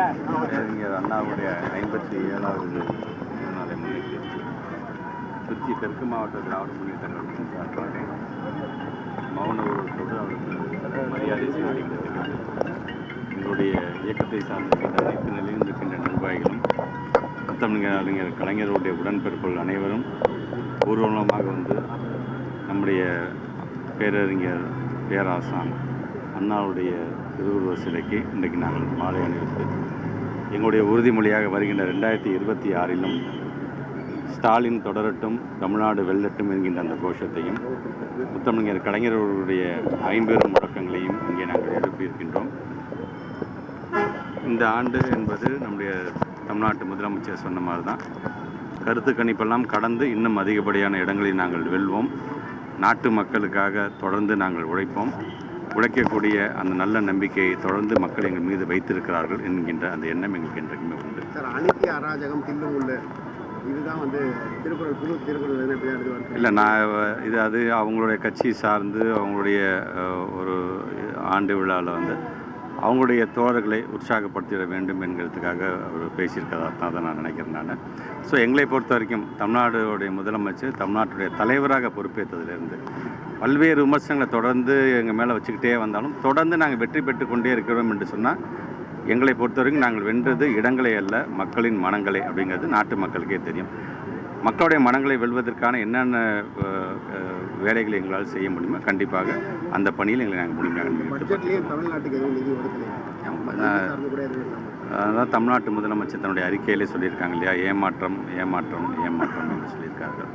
அறிஞர் அண்ணாவுடைய ஐம்பத்தி ஏழாவது நாளை முன்னிட்டு திருச்சி தெற்கு மாவட்ட திராவிட முன்னேற்ற கழகத்தின் சார்பாக மௌன உருவத்தோடு அவருக்கு மரியாதை செலுத்துகிறது எங்களுடைய இயக்கத்தை சார்ந்திருக்கின்ற அனைத்து நிலையில் இருக்கின்ற நிர்வாகிகளும் முத்தமிழ் அறிஞர் கலைஞருடைய உடன்பிறப்புகள் அனைவரும் ஊர்வலமாக வந்து நம்முடைய பேரறிஞர் பேராசான் அண்ணாவுடைய திருவுருவ சிலைக்கு இன்றைக்கு நாங்கள் மாலை அணிவித்து எங்களுடைய உறுதிமொழியாக வருகின்ற ரெண்டாயிரத்தி இருபத்தி ஆறிலும் ஸ்டாலின் தொடரட்டும் தமிழ்நாடு வெல்லட்டும் என்கின்ற அந்த கோஷத்தையும் முத்தமிழர் கலைஞர்களுடைய ஐம்பெரும் முழக்கங்களையும் இங்கே நாங்கள் எழுப்பியிருக்கின்றோம். இந்த ஆண்டு என்பது நம்முடைய தமிழ்நாட்டு முதலமைச்சர் சொன்ன மாதிரி தான் கருத்து கணிப்பெல்லாம் கடந்து இன்னும் அதிகப்படியான இடங்களில் நாங்கள் வெல்வோம். நாட்டு மக்களுக்காக தொடர்ந்து நாங்கள் உழைப்போம். உழைக்கக்கூடிய அந்த நல்ல நம்பிக்கையை தொடர்ந்து மக்கள் எங்கள் மீது வைத்திருக்கிறார்கள் என்கின்ற அந்த எண்ணம் எங்களுக்கு என்றைக்குமே உண்டு. சார் அநீதி அராஜகம் தில்லும் உள்ள இதுதான் வந்து திருக்குறள் புது இல்லை நான் இது அது அவங்களுடைய கட்சி சார்ந்து அவங்களுடைய ஒரு ஆண்டு விழாவில் வந்து அவங்களுடைய தோழர்களை உற்சாகப்படுத்திட வேண்டும் என்கிறதுக்காக அவர் பேசியிருக்கிறதா தான் அதை நான் நினைக்கிறேன் நான். ஸோ எங்களை பொறுத்த வரைக்கும் தமிழ்நாடுடைய முதலமைச்சர் தமிழ்நாட்டுடைய தலைவராக பொறுப்பேற்றதிலிருந்து பல்வேறு விமர்சனங்களை தொடர்ந்து எங்கள் மேலே வச்சுக்கிட்டே வந்தாலும் தொடர்ந்து நாங்கள் வெற்றி பெற்று கொண்டே இருக்கிறோம் என்று சொன்னால் எங்களை பொறுத்தவரைக்கும் நாங்கள் வென்றது இடங்களை அல்ல மக்களின் மனங்களை அப்படிங்கிறது நாட்டு மக்களுக்கே தெரியும். மக்களுடைய மனங்களை வெல்வதற்கான என்னென்ன வேலைகளை எங்களால் செய்ய முடியுமோ? கண்டிப்பாக அந்த பணியில் எங்களை நாங்கள் முழுமையாக அதான் தமிழ்நாட்டு முதலமைச்சர் தன்னுடைய அறிக்கையிலே சொல்லியிருக்காங்க இல்லையா? ஏமாற்றம் ஏமாற்றம் ஏமாற்றம் என்று சொல்லியிருக்கார்கள்.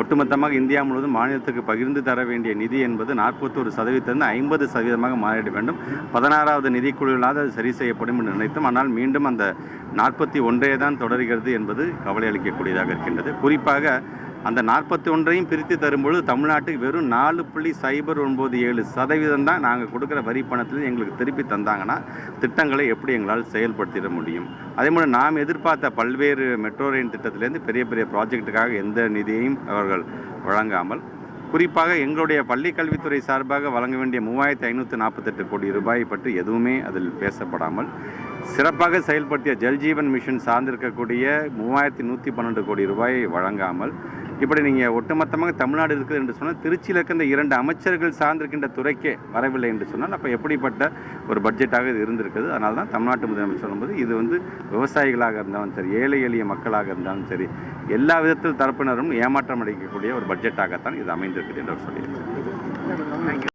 ஒட்டுமொத்தமாக இந்தியா முழுவதும் மாநிலத்துக்கு பகிர்ந்து தர வேண்டிய நிதி என்பது நாற்பத்தொரு சதவீதத்திலிருந்து ஐம்பது சதவீதமாக மாறிட வேண்டும். பதினாறாவது நிதிக்குழுவிலாவது அது சரி செய்யப்படும் என்று நினைத்தோம். ஆனால் மீண்டும் அந்த நாற்பத்தி ஒன்றே தான் தொடர்கிறது என்பது கவலை அளிக்கக்கூடியதாக இருக்கின்றது. குறிப்பாக அந்த நாற்பத்தி ஒன்றையும் பிரித்து தரும்பொழுது தமிழ்நாட்டுக்கு வெறும் நாலு புள்ளி சைபர் ஒன்பது ஏழு சதவீதம் தான் நாங்கள் கொடுக்குற வரி பணத்தில் எங்களுக்கு திருப்பி தந்தாங்கன்னா திட்டங்களை எப்படி எங்களால் செயல்படுத்திட முடியும்? அதே போல் நாம் எதிர்பார்த்த பல்வேறு மெட்ரோ ரயில் திட்டத்திலேருந்து பெரிய பெரிய ப்ராஜெக்ட்டுக்காக எந்த நிதியையும் அவர்கள் வழங்காமல் குறிப்பாக எங்களுடைய பள்ளி கல்வித்துறை சார்பாக வழங்க வேண்டிய மூவாயிரத்தி ஐநூற்றி நாற்பத்தெட்டு கோடி ரூபாய் பற்றி எதுவுமே அதில் பேசப்படாமல் சிறப்பாக செயல்படுத்திய ஜல்ஜீவன் மிஷன் சார்ந்திருக்கக்கூடிய மூவாயிரத்தி நூற்றி பன்னெண்டு கோடி ரூபாயை வழங்காமல் இப்படி நீங்கள் ஒட்டுமொத்தமாக தமிழ்நாடு இருக்குது என்று சொன்னால் திருச்சியில் இருக்க இந்த இரண்டு அமைச்சர்கள் சார்ந்திருக்கின்ற துறைக்கே வரவில்லை என்று சொன்னால் அப்போ எப்படிப்பட்ட ஒரு பட்ஜெட்டாக இது இருந்திருக்குது அதனால தான் தமிழ்நாட்டு முதலமைச்சர் சொல்லும்போது இது வந்து விவசாயிகளாக இருந்தாலும் சரி ஏழை எளிய மக்களாக இருந்தாலும் சரி எல்லா விதத்தில் தரப்பினரும் ஏமாற்றம் அடைக்கக்கூடிய ஒரு பட்ஜெட்டாகத்தான் இது அமைந்திருக்குது என்று அவர் சொல்லியிருக்கிறார்.